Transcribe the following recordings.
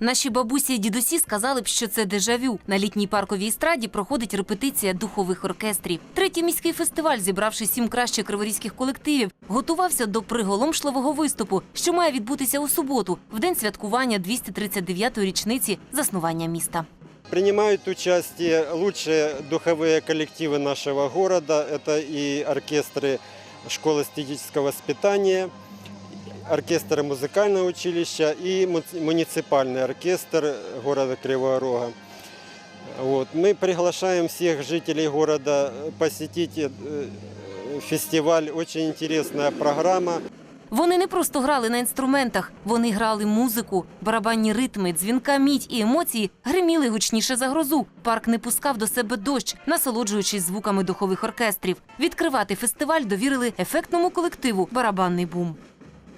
Наші бабусі і дідусі сказали б, що це дежавю. На літній парковій естраді проходить репетиція духових оркестрів. Третій міський фестиваль, зібравши сім кращих криворізьких колективів, готувався до приголомшливого виступу, що має відбутися у суботу, в день святкування 239-ї річниці заснування міста. Принимают участие лучшие духовые коллективы нашего города. Это и оркестры школы эстетического воспитания, оркестр музыкального училища и муци- муниципальный оркестр города Кривого Рога. Вот. Мы приглашаем всех жителей города посетить э, фестиваль. Очень интересная программа. Вони не просто грали на інструментах, вони грали музику, барабанні ритми, дзвінка мідь і емоції гриміли гучніше за грозу. Парк не пускав до себе дощ, насолоджуючись звуками духових оркестрів. Відкривати фестиваль довірили ефектному колективу Барабанний бум.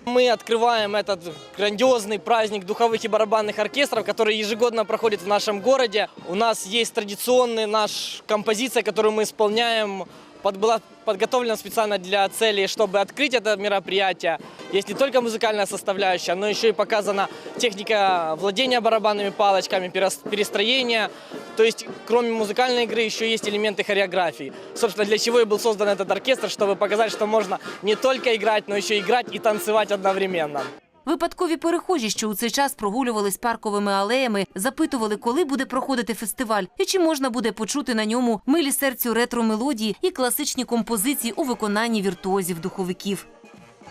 Мы открываем этот грандиозный праздник духовых и барабанных оркестров, который ежегодно проходит в нашем городе. У нас есть традиционная наша композиция, которую мы исполняем. Под, была подготовлена специально для цели, чтобы открыть это мероприятие. Есть не только музыкальная составляющая, но еще и показана техника владения барабанными палочками, перес- перестроения. То есть, кроме музыкальной игры, еще есть элементы хореографии. Собственно, для чего и был создан этот оркестр, чтобы показать, что можно не только играть, но еще играть и танцевать одновременно. Випадкові перехожі, що у цей час прогулювались парковими алеями, запитували, коли буде проходити фестиваль і чи можна буде почути на ньому милі серцю ретро-мелодії і класичні композиції у виконанні віртуозів-духовиків.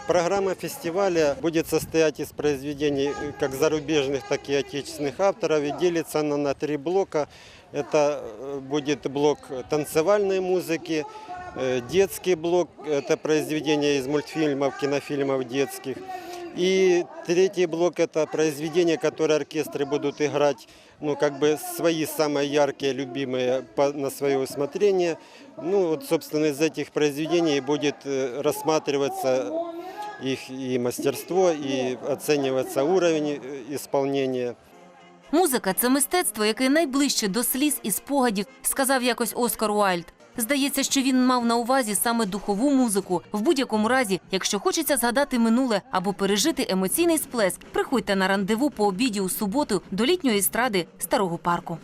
Программа фестиваля будет состоять из произведений э, как зарубежных, так и отечественных авторов и делится она на три блока. Это э, будет блок танцевальной музыки, э, детский блок, это произведения из мультфильмов, кинофильмов детских. И третий блок – это произведения, которые оркестры будут играть, ну, как бы свои самые яркие, любимые по- на свое усмотрение. Ну, вот, собственно, из этих произведений будет э, рассматриваться их и мастерство, и оцениваться уровень э, исполнения. Музика це мистецтво, яке найближче до сліз і спогадів, сказав якось Оскар Уайльд. Здається, що він мав на увазі саме духову музику. В будь-якому разі, якщо хочеться згадати минуле або пережити емоційний сплеск, приходьте на рандеву по обіді у суботу до літньої естради старого парку.